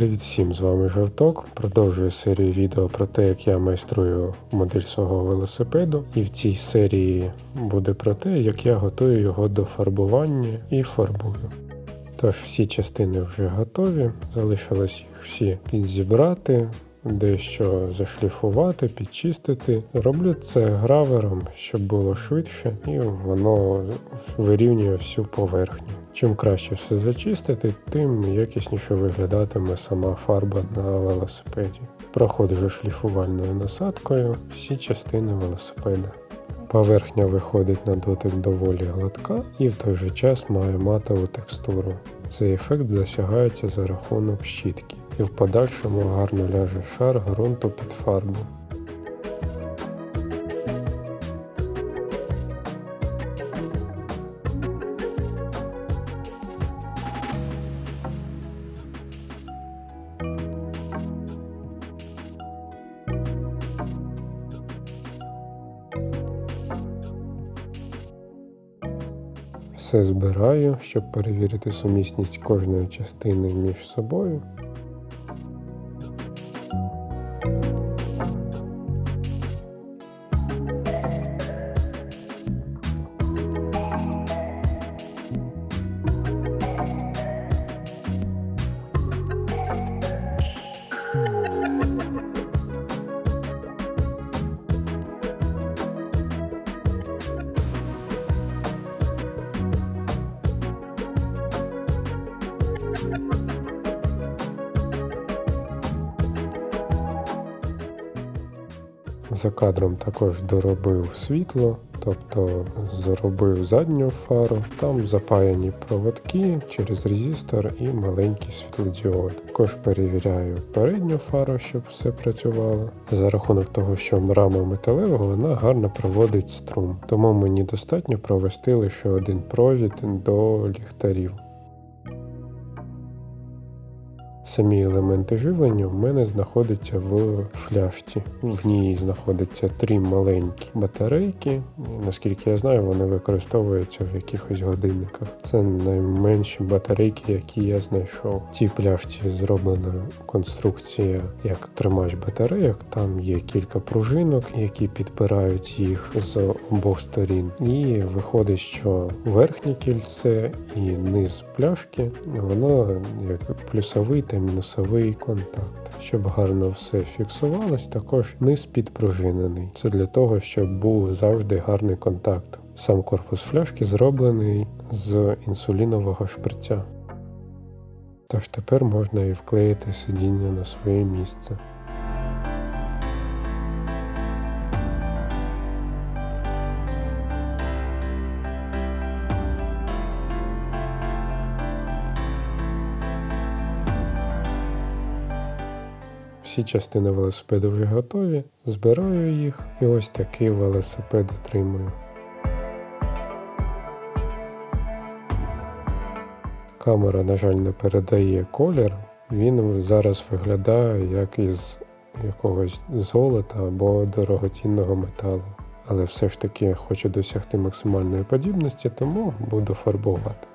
Привіт всім, з вами Жовток. Продовжую серію відео про те, як я майструю модель свого велосипеду. І в цій серії буде про те, як я готую його до фарбування і фарбую. Тож всі частини вже готові, залишилось їх всі підзібрати, дещо зашліфувати, підчистити. Роблю це гравером, щоб було швидше, і воно вирівнює всю поверхню. Чим краще все зачистити, тим якісніше виглядатиме сама фарба на велосипеді. Проходжу шліфувальною насадкою всі частини велосипеда. Поверхня виходить на дотик доволі гладка і в той же час має матову текстуру. Цей ефект досягається за рахунок щітки, і в подальшому гарно ляже шар ґрунту під фарбу. Все збираю, щоб перевірити сумісність кожної частини між собою. За кадром також доробив світло, тобто зробив задню фару, там запаяні проводки через резистор і маленький світлодіод. Також перевіряю передню фару, щоб все працювало. За рахунок того, що рама металева, вона гарно проводить струм, тому мені достатньо провести лише один провід до ліхтарів. Самі елементи живлення в мене знаходяться в фляжці. В ній знаходяться три маленькі батарейки. Наскільки я знаю, вони використовуються в якихось годинниках. Це найменші батарейки, які я знайшов. В цій пляшці зроблена конструкція як тримач батарейок. Там є кілька пружинок, які підпирають їх з обох сторін. І виходить, що верхнє кільце і низ пляшки воно як плюсовий та мінусовий контакт. Щоб гарно все фіксувалось, також низ підпружинений. Це для того, щоб був завжди гарний контакт. Сам корпус фляшки зроблений з інсулінового шприця. Тож тепер можна і вклеїти сидіння на своє місце. Всі частини велосипеду вже готові, збираю їх і ось такий велосипед отримую. Камера, на жаль, не передає колір, він зараз виглядає як із якогось золота або дорогоцінного металу. Але все ж таки хочу досягти максимальної подібності, тому буду фарбувати.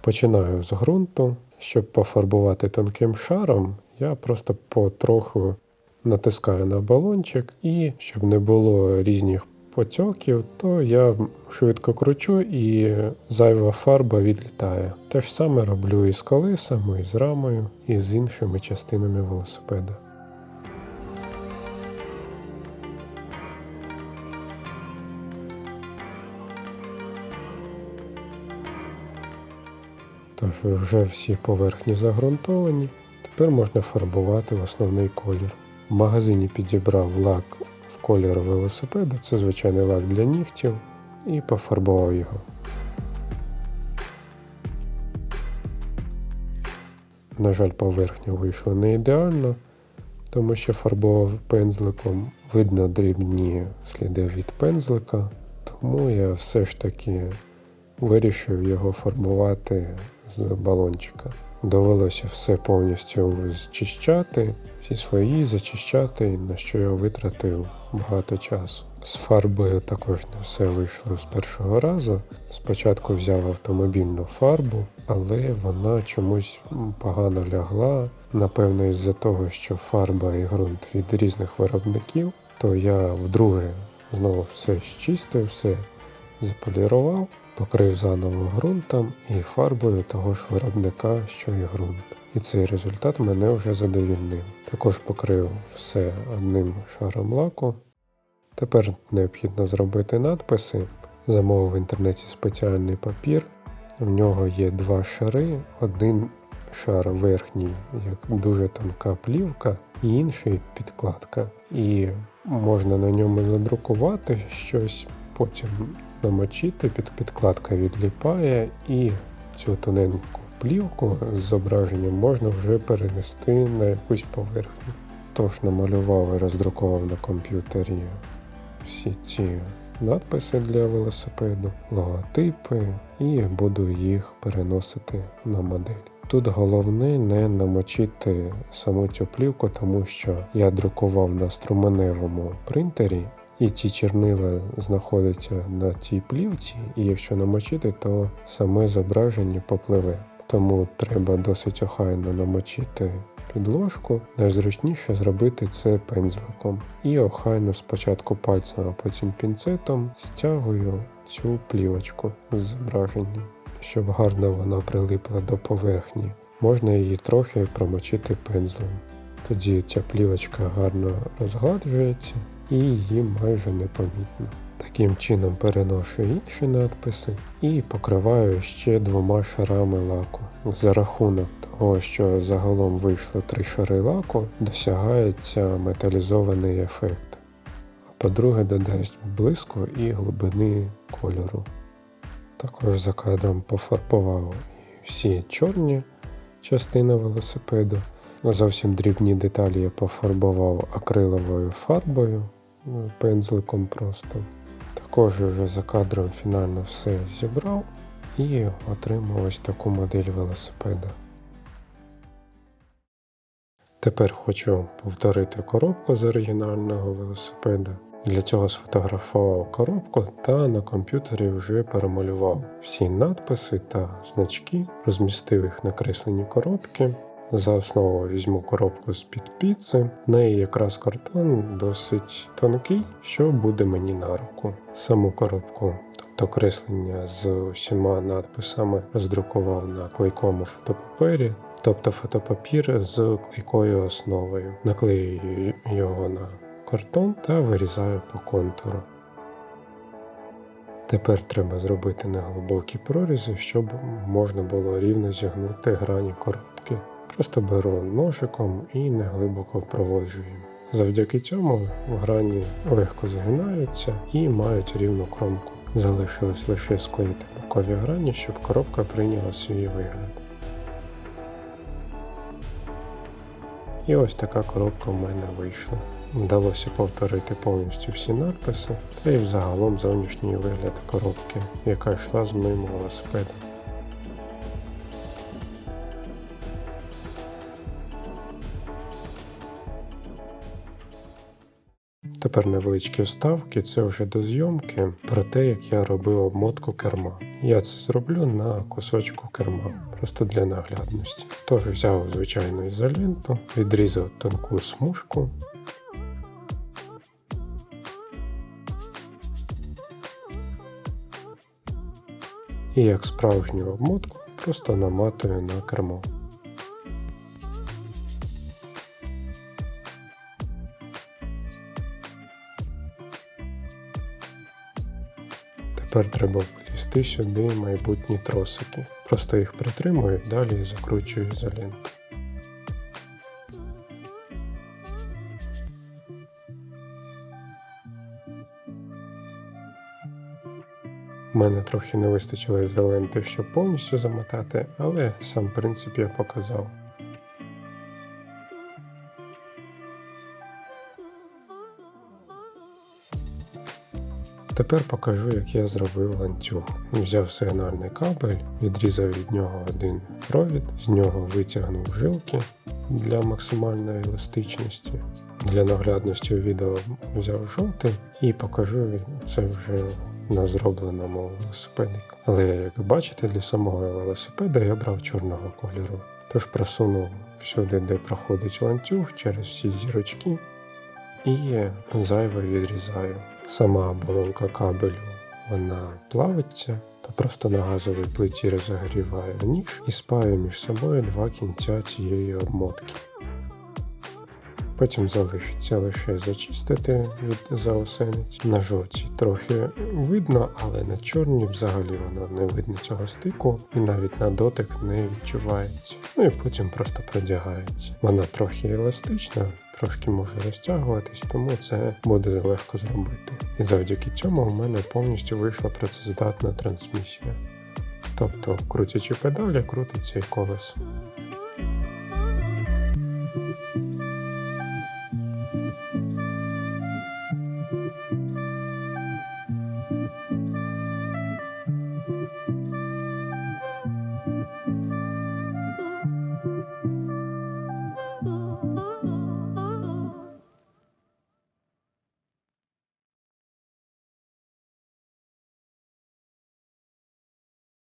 Починаю з ґрунту. Щоб пофарбувати тонким шаром, я просто потроху натискаю на балончик, і щоб не було різних потьоків, то я швидко кручу і зайва фарба відлітає. Те ж саме роблю і з колесами, і з рамою, і з іншими частинами велосипеда. Тож вже всі поверхні загрунтовані. Тепер можна фарбувати в основний колір. В магазині підібрав лак в колір велосипеда, це звичайний лак для нігтів, і пофарбував його. На жаль, поверхня вийшла не ідеально, тому що фарбував пензликом. Видно дрібні сліди від пензлика, тому я все ж таки вирішив його фарбувати з балончика. Довелося все повністю зчищати, всі слої зачищати, на що я витратив багато часу. З фарбою також не все вийшло з першого разу. Спочатку взяв автомобільну фарбу, але вона чомусь погано лягла. Напевно, із-за того, що фарба і ґрунт від різних виробників, то я вдруге знову все щистив, все заполірував, покрив заново ґрунтом і фарбою того ж виробника, що і ґрунт. І цей результат мене вже задовільнив. Також покрив все одним шаром лаку. Тепер необхідно зробити надписи. Замовив в інтернеті спеціальний папір. В нього є два шари. Один шар верхній, як дуже тонка плівка, і інший підкладка. І можна на ньому надрукувати щось, потім намочити, під підкладка відліпає, і цю тоненьку плівку з зображенням можна вже перенести на якусь поверхню. Тож намалював і роздрукував на комп'ютері всі ці надписи для велосипеду, логотипи, і буду їх переносити на модель. Тут головне не намочити саму цю плівку, тому що я друкував на струменевому принтері, і ті чернила знаходяться на цій плівці, і якщо намочити, то саме зображення попливе. Тому треба досить охайно намочити підложку. Найзручніше зробити це пензликом. І охайно спочатку пальцем, а потім пінцетом стягую цю плівочку з зображенням, щоб гарно вона прилипла до поверхні. Можна її трохи промочити пензлем. Тоді ця плівочка гарно розгладжується і її майже непомітно. Таким чином переношу інші надписи і покриваю ще двома шарами лаку. За рахунок того, що загалом вийшло три шари лаку, досягається металізований ефект. А по-друге, додасть блиску і глибини кольору. Також за кадром пофарбував і всі чорні частини велосипеду. Зовсім дрібні деталі я пофарбував акриловою фарбою, ну, пензликом просто. Також вже за кадром фінально все зібрав і отримав ось таку модель велосипеда. Тепер хочу повторити коробку з оригінального велосипеда. Для цього сфотографував коробку та на комп'ютері вже перемалював всі надписи та значки, розмістив їх на креслені коробки. За основу візьму коробку з-під піци. В неї якраз картон досить тонкий, що буде мені на руку. Саму коробку, тобто креслення з усіма надписами, роздрукував на клейкому фотопапері, тобто фотопапір з клейкою основою. Наклеюю його на картон та вирізаю по контуру. Тепер треба зробити неглибокі прорізи, щоб можна було рівно зігнути грані коробки. Просто беру ножиком і неглибоко проводжу їм. Завдяки цьому грані легко згинаються і мають рівну кромку. Залишилось лише склеїти бокові грані, щоб коробка прийняла свій вигляд. І ось така коробка в мене вийшла. Вдалося повторити повністю всі надписи та й взагалом зовнішній вигляд коробки, яка йшла з моїм велосипедом. Тепер невеличкі вставки, це вже до зйомки про те, як я робив обмотку керма. Я це зроблю на кусочку керма, просто для наглядності. Тож взяв звичайну ізоленту, відрізав тонку смужку. І як справжню обмотку просто наматую на кермо. Тепер треба плісти сюди майбутні тросики. Просто їх притримую, далі закручую ізоленту. У мене трохи не вистачило ізоленти, щоб повністю замотати, але сам принцип я показав. Тепер покажу, як я зробив ланцюг. Взяв сигнальний кабель, відрізав від нього один провід, з нього витягнув жилки для максимальної еластичності. Для наглядності у відео взяв жовтий і покажу це вже на зробленому велосипедику. Але як бачите, для самого велосипеда я брав чорного кольору. Тож просунув всюди, де проходить ланцюг, через всі зірочки і зайве відрізаю. Сама оболонка кабелю вона плавиться, то просто на газовій плиті розігріває ніж і спаю між собою два кінця цієї обмотки. Потім залишиться лише зачистити від заосениць. На жовтій трохи видно, але на чорній взагалі воно не видно цього стику і навіть на дотик не відчувається. Ну і потім просто продягається. Вона трохи еластична, трошки може розтягуватись, тому це буде легко зробити. І завдяки цьому у мене повністю вийшла працездатна трансмісія. Тобто, крутячи педалі, крутиться і колесо.